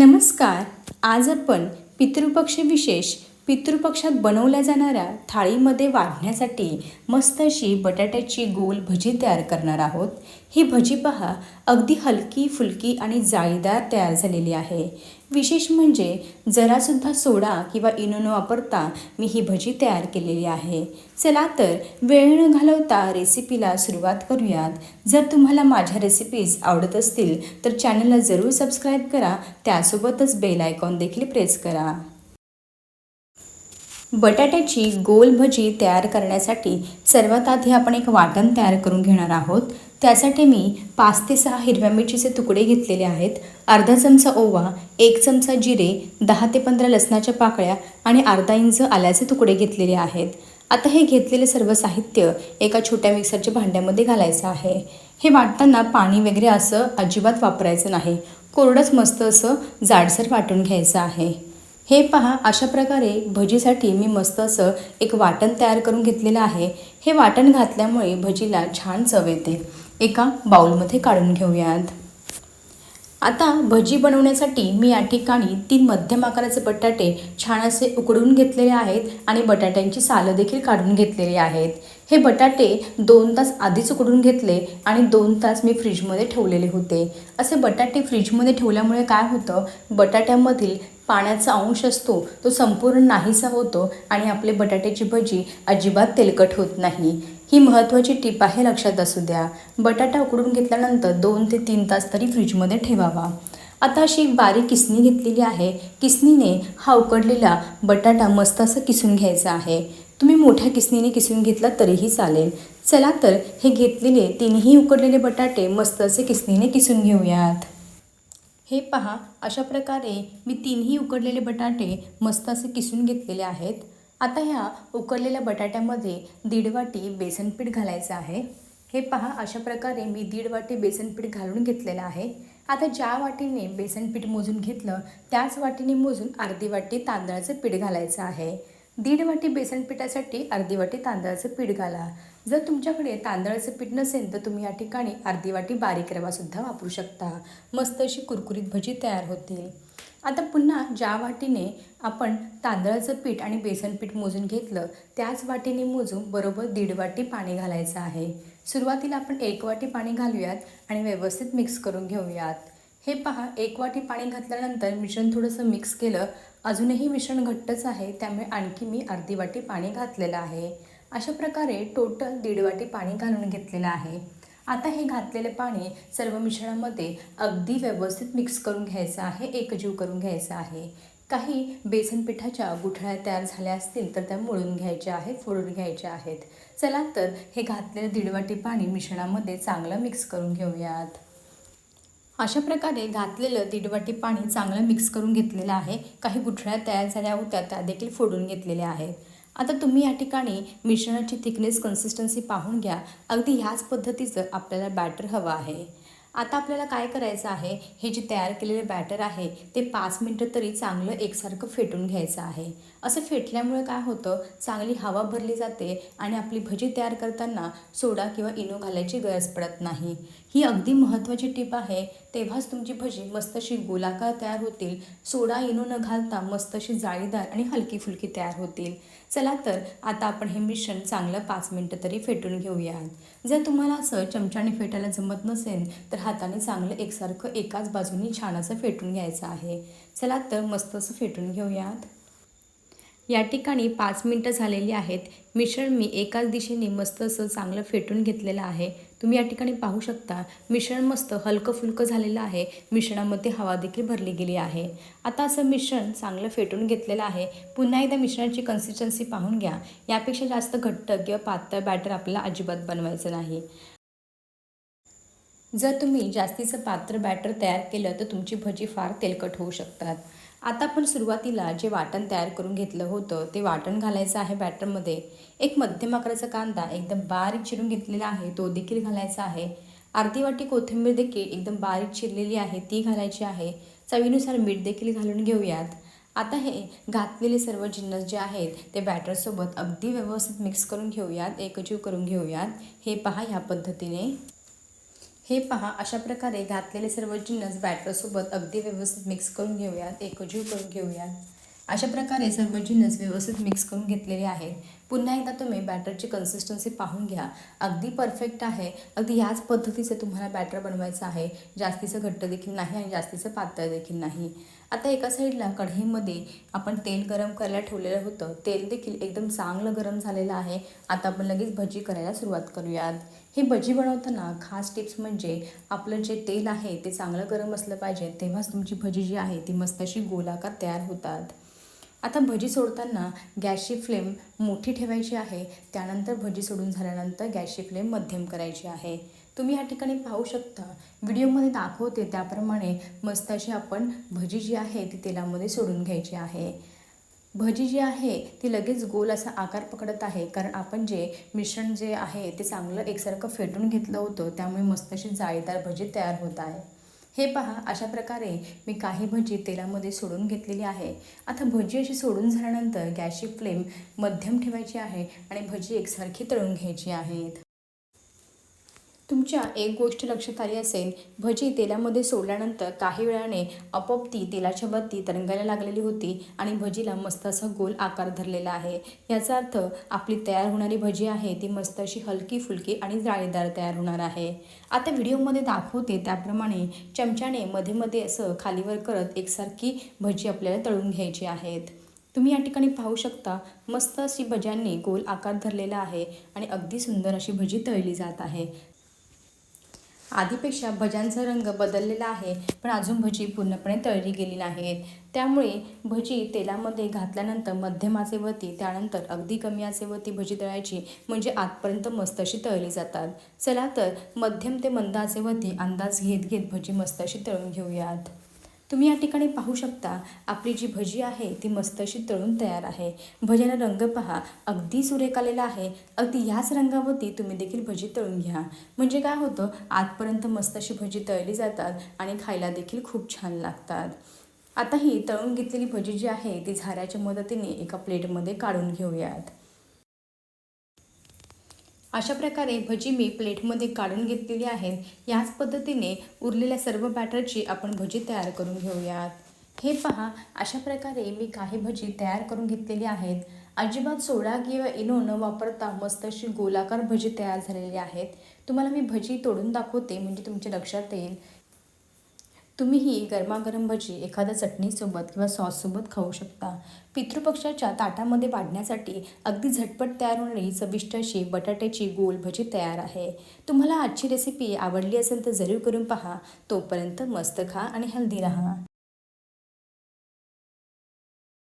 नमस्कार. आज आपण पितृपक्ष विशेष पितृपक्षात बनवल्या जाणाऱ्या थाळीमध्ये वाढण्यासाठी मस्त अशी बटाट्याची गोल भजी तयार करणार आहोत. ही भजी पहा अगदी हलकी फुलकी आणि जाळीदार तयार झालेली आहे. विशेष म्हणजे जरासुद्धा सोडा किंवा इनो न वापरता मी ही भजी तयार केलेली आहे. चला तर वेळ न घालवता रेसिपीला सुरुवात करूयात. जर तुम्हाला माझ्या रेसिपीज आवडत असतील तर चॅनलला जरूर सबस्क्राईब करा. त्यासोबतच बेल आयकॉन देखील प्रेस करा. बटाट्याची गोल भजी तयार करण्यासाठी सर्वात आधी आपण एक वाटण तयार करून घेणार आहोत. त्यासाठी मी पाच ते सहा हिरव्या मिरचीचे तुकडे घेतलेले आहेत. अर्धा चमचा ओवा एक चमचा जिरे दहा ते पंधरा लसणाच्या पाकळ्या आणि अर्धा इंच आल्याचे तुकडे घेतलेले आहेत. आता हे घेतलेले सर्व साहित्य एका छोट्या मिक्सरच्या भांड्यामध्ये घालायचं आहे. हे वाटताना पाणी वगैरे असं अजिबात वापरायचं नाही. कोरडंच मस्त असं जाडसर वाटून घ्यायचं आहे. हे पहा अशा प्रकारे भजीसाठी मी मस्त असं एक वाटण तयार करून घेतलेलं आहे. हे वाटण घातल्यामुळे भजीला छान चव येते. एका बाउलमध्ये काढून घेऊयात. आता भजी बनवण्यासाठी मी या ठिकाणी तीन मध्यम आकाराचे बटाटे छान असे उकडून घेतलेले आहेत आणि बटाट्यांची सालं देखील काढून घेतलेली आहेत. हे बटाटे दोन तास आधीच उकडून घेतले आणि दोन तास मी फ्रीजमध्ये ठेवलेले होते. असे बटाटे फ्रीजमध्ये ठेवल्यामुळे काय होतं? बटाट्यामधील पाण्याचा अंश असतो तो संपूर्ण नाहीसा होतो आणि आपले बटाट्याची भजी अजिबात तेलकट होत नाही. ही महत्त्वाची टीप आहे लक्षात असू द्या. बटाटा उकडून घेतल्यानंतर दोन ते तीन तास तरी फ्रीजमध्ये ठेवावा. आता अशी एक बारीक किसणी घेतलेली आहे. किसणीने हा उकडलेला बटाटा मस्त असं किसून घ्यायचा आहे. तुम्ही मोठ्या किसणीने किसून घेतला तरीही चालेल. चला तर हे घेतलेले तिन्ही उकडलेले बटाटे मस्त असे किसणीने किसून घेऊयात. हे पहा अशा प्रकारे मी तीनही उकडलेले बटाटे मस्त असे किसून घेतलेले आहेत. आता ह्या उकडलेल्या बटाट्यामध्ये दीड वाटी बेसनपीठ घालायचं आहे. हे पहा अशा प्रकारे मी दीड वाटी बेसनपीठ घालून घेतलेलं आहे. आता ज्या वाटीने बेसनपीठ मोजून घेतलं त्याच वाटीने मोजून अर्धी वाटी तांदळाचं पीठ घालायचं आहे. दीड वाटी बेसन पिठासाठी अर्धी वाटी तांदळाचं पीठ घाला. जर तुमच्याकडे तांदळाचं पीठ नसेल तर तुम्ही या ठिकाणी अर्धी वाटी बारीक रवासुद्धा वापरू शकता. मस्त अशी कुरकुरीत भजी तयार होतील. आता पुन्हा ज्या वाटीने आपण तांदळाचं पीठ आणि बेसन पीठ मोजून घेतलं त्याच वाटीने मोजून बरोबर दीड वाटी पाणी घालायचं आहे. सुरुवातीला आपण एक वाटी पाणी घालूयात आणि व्यवस्थित मिक्स करून घेऊयात. हे पहा एक वाटी पाणी घातल्यानंतर मिश्रण थोडंसं मिक्स केलं. अजूनही मिश्रण घट्टच आहे त्यामुळे आणखी मी अर्धी वाटी पाणी घातलेलं आहे. अशा प्रकारे टोटल दीड वाटी पाणी घालून घेतलेलं आहे. आता हे घातलेले पाणी सर्व मिश्रणामध्ये अगदी व्यवस्थित मिक्स करून घ्यायचं आहे एकजीव करून घ्यायचं आहे. काही बेसन पिठाच्या गुठळ्या तयार झाल्या असतील तर त्या मोळून घ्यायच्या आहेत फोडून घ्यायच्या आहेत. चला तर हे घातलेलं दीड वाटी पाणी मिश्रणामध्ये चांगलं मिक्स करून घेऊयात. अशा प्रकारे घातलेलं दीड वाटी पाणी चांगलं मिक्स करून घेतलेलं आहे. काही गुठळ्या तयार झाल्या होत्या त्या देखील फोडून घेतलेल्या आहेत. आता तुम्ही या ठिकाणी मिश्रणाची थिकनेस कन्सिस्टन्सी पाहून घ्या. अगदी ह्याच पद्धतीचं आपल्याला बॅटर हवं आहे. आता आपल्याला काय करायचं आहे? हे जे तयार केलेले बॅटर आहे ते पाच मिनटं तरी चांगलं एकसारखं फेटून घ्यायचं आहे. असं फेटल्यामुळे काय होतं? चांगली हवा भरली जाते आणि आपली भजी तयार करताना सोडा किंवा इनो घालायची गरज पडत नाही. ही अगदी महत्त्वाची टीप आहे. तेव्हाच तुमची भजी मस्त अशी गोलाकार तयार होतील. सोडा इनो न घालता मस्तशी जाळीदार आणि हलकी फुलकी तयार होतील. चला तर आता आपण हे मिश्रण चांगलं पाच मिनटं तरी फेटून घेऊयात. जर तुम्हाला असं चमच्याने फेटायला जमत नसेल तर हाताने चांगलं एकसारखं एकाच बाजूनी छान असं फेटून घ्यायचं आहे. चला तर मस्त असं फेटून घेऊयात. या ठिकाणी पाच मिनटं झालेली आहेत. मिश्रण मी एकाच दिशेने मस्त असं चांगलं फेटून घेतलेलं आहे. तुम्ही या ठिकाणी पाहू शकता मिश्रण मस्त हलकं फुलकं झालेलं आहे. मिश्रणामध्ये हवा देखील भरली गेली आहे. आता असं मिश्रण चांगलं फेटून घेतलेलं आहे. पुन्हा एकदा मिश्रणाची कन्सिस्टन्सी पाहून घ्या. यापेक्षा जास्त घट्ट किंवा पातळ बॅटर आपल्याला अजिबात बनवायचं नाही. जर तुम्ही जास्तीचं पात्र बॅटर तयार केलं तर तुमची भजी फार तेलकट होऊ शकतात. आता आपण सुरुवातीला जे वाटण तयार करून घेतलं होतं ते वाटण घालायचं आहे बॅटरमध्ये. एक मध्यम आकाराचा कांदा एकदम बारीक चिरून घेतलेला आहे तो देखील घालायचा आहे. अर्धी वाटी कोथिंबीर देखील एकदम बारीक चिरलेली आहे ती घालायची आहे. चवीनुसार मीठ देखील घालून घेऊयात. आता हे घातलेले सर्व जिन्नस जे आहेत ते बॅटरसोबत अगदी व्यवस्थित मिक्स करून घेऊयात एकजीव करून घेऊयात. हे पहा ह्या पद्धतीने. हे पहा अशा प्रकारे घातलेले सर्व जिन्नस बॅटरसोबत अगदी व्यवस्थित मिक्स करून घेऊयात एकजीव करून घेऊयात. अशा प्रकारे सर्व जिन्नस व्यवस्थित मिक्स करून घेतलेले आहेत. पुन्हा एकदा तुम्ही बॅटरची कन्सिस्टन्सी पाहून घ्या. अगदी परफेक्ट आहे. अगदी याच पद्धतीचं तुम्हाला बॅटर बनवायचं आहे. जास्तीचं घट्ट देखील नाही आणि जास्तीचं पातळ देखील नाही. आता एका साईडला कढईमध्ये आपण तेल गरम करायला ठेवलेलं होतं. तेल देखील एकदम चांगलं गरम झालेलं आहे. आता आपण लगेच भजी करायला सुरुवात करूयात. ही भजी बनवताना खास टिप्स म्हणजे आपलं जे तेल आहे ते चांगलं गरम असलं पाहिजे. तेव्हाच तुमची भजी जी आहे ती मस्त अशी गोलाकार तयार होतात. आता भजी सोडताना गॅसची फ्लेम मोठी ठेवायची आहे. त्यानंतर भजी सोडून झाल्यानंतर गॅसची फ्लेम मध्यम करायची आहे. तुम्ही या ठिकाणी पाहू शकता. व्हिडिओमध्ये दाखवते त्याप्रमाणे मस्त अशी आपण भजी जी आहे ती तेलामध्ये सोडून घ्यायची आहे. भजी जी आहे ती लगेच गोल असा आकार पकडत आहे. कारण आपण जे मिश्रण जे आहे ते चांगलं एकसारखं फेटून घेतलं होतं त्यामुळे मस्त अशी जाळीदार भजी तयार होत आहे. हे पहा अशा प्रकारे मी काही भजी तेलामध्ये सोडून घेतलेली आहे. आता भजी अशी सोडून झाल्यानंतर गॅसची फ्लेम मध्यम ठेवायची आहे आणि भजी एकसारखी तळून घ्यायची आहेत तुमच्या एक गोष्ट लक्षात आली असेल. भजी तेलामध्ये सोडल्यानंतर काही वेळाने आपोआप ती तेलाच्या बत्ती तरंगायला लागलेली होती आणि भजीला मस्त असा गोल आकार धरलेला आहे. याचा अर्थ आपली तयार होणारी भजी आहे ती मस्त अशी हलकी फुलकी आणि जाळीदार तयार होणार आहे. आता व्हिडिओमध्ये दाखवते त्याप्रमाणे चमच्याने मध्ये मध्ये असं खालीवर करत एकसारखी भजी आपल्याला तळून घ्यायची आहेत. तुम्ही या ठिकाणी पाहू शकता मस्त अशी भज्यांनी गोल आकार धरलेला आहे आणि अगदी सुंदर अशी भजी तळली जात आहे. आधीपेक्षा भज्यांचा रंग बदललेला आहे पण अजून भजी पूर्णपणे तळली गेली नाहीत त्यामुळे भजी तेलामध्ये घातल्यानंतर मध्यम आचेवरती त्यानंतर अगदी कमी आचेवरती भजी तळायची म्हणजे आतपर्यंत मस्त अशी तळली जातात. चला तर मध्यम ते मंद आचेवरती अंदाज घेत घेत भजी मस्त अशी तळून घेऊयात. तुम्ही या ठिकाणी पाहू शकता आपली जी भजी आहे ती मस्त अशी तळून तयार आहे. भज्याला रंग पहा. अगदी सुरेख आलेला आहे. अगदी ह्याच रंगावरती तुम्ही देखील भजी तळून घ्या. म्हणजे काय होतं आतपर्यंत मस्त अशी भजी तळली जातात आणि खायला देखील खूप छान लागतात. आता ही तळून घेतलेली भजी जी आहे ती झाऱ्याच्या मदतीने एका प्लेटमध्ये काढून घेऊयात. अशा प्रकारे भजी मी प्लेटमध्ये काढून घेतलेली आहेत. याच पद्धतीने उरलेल्या सर्व बॅटरची आपण भजी तयार करून घेऊयात. हे पहा अशा प्रकारे मी काही भजी तयार करून घेतलेली आहेत. अजिबात सोडा किंवा इनो न वापरता मस्त अशी गोलाकार भजी तयार झालेली आहेत. तुम्हाला मी भजी तोडून दाखवते म्हणजे तुमच्या लक्षात येईल. तुम्ही ही गरमागरम भजी एखाद्या चटणीसोबत किंवा सॉससोबत खाऊ शकता. पितृपक्षाच्या ताटामध्ये वाढण्यासाठी अगदी झटपट तयार होणारी चविष्ट अशी बटाट्याची गोल भजी तयार आहे. तुम्हाला आजची रेसिपी आवडली असेल तर जरूर करून पहा. तोपर्यंत मस्त खा आणि हेल्दी राहा.